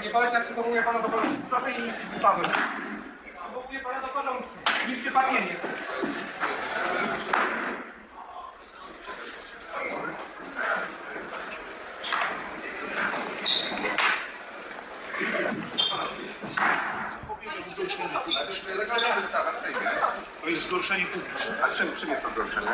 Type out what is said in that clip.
Panie pośle, przywołuję pana do porządku. Proszę nie niszczyć wystawy. Przywołuję pana do porządku. Niszczy pan w Sejmie. To jest zgorszenie publiczne. A czym, czym jest to zgorszenie?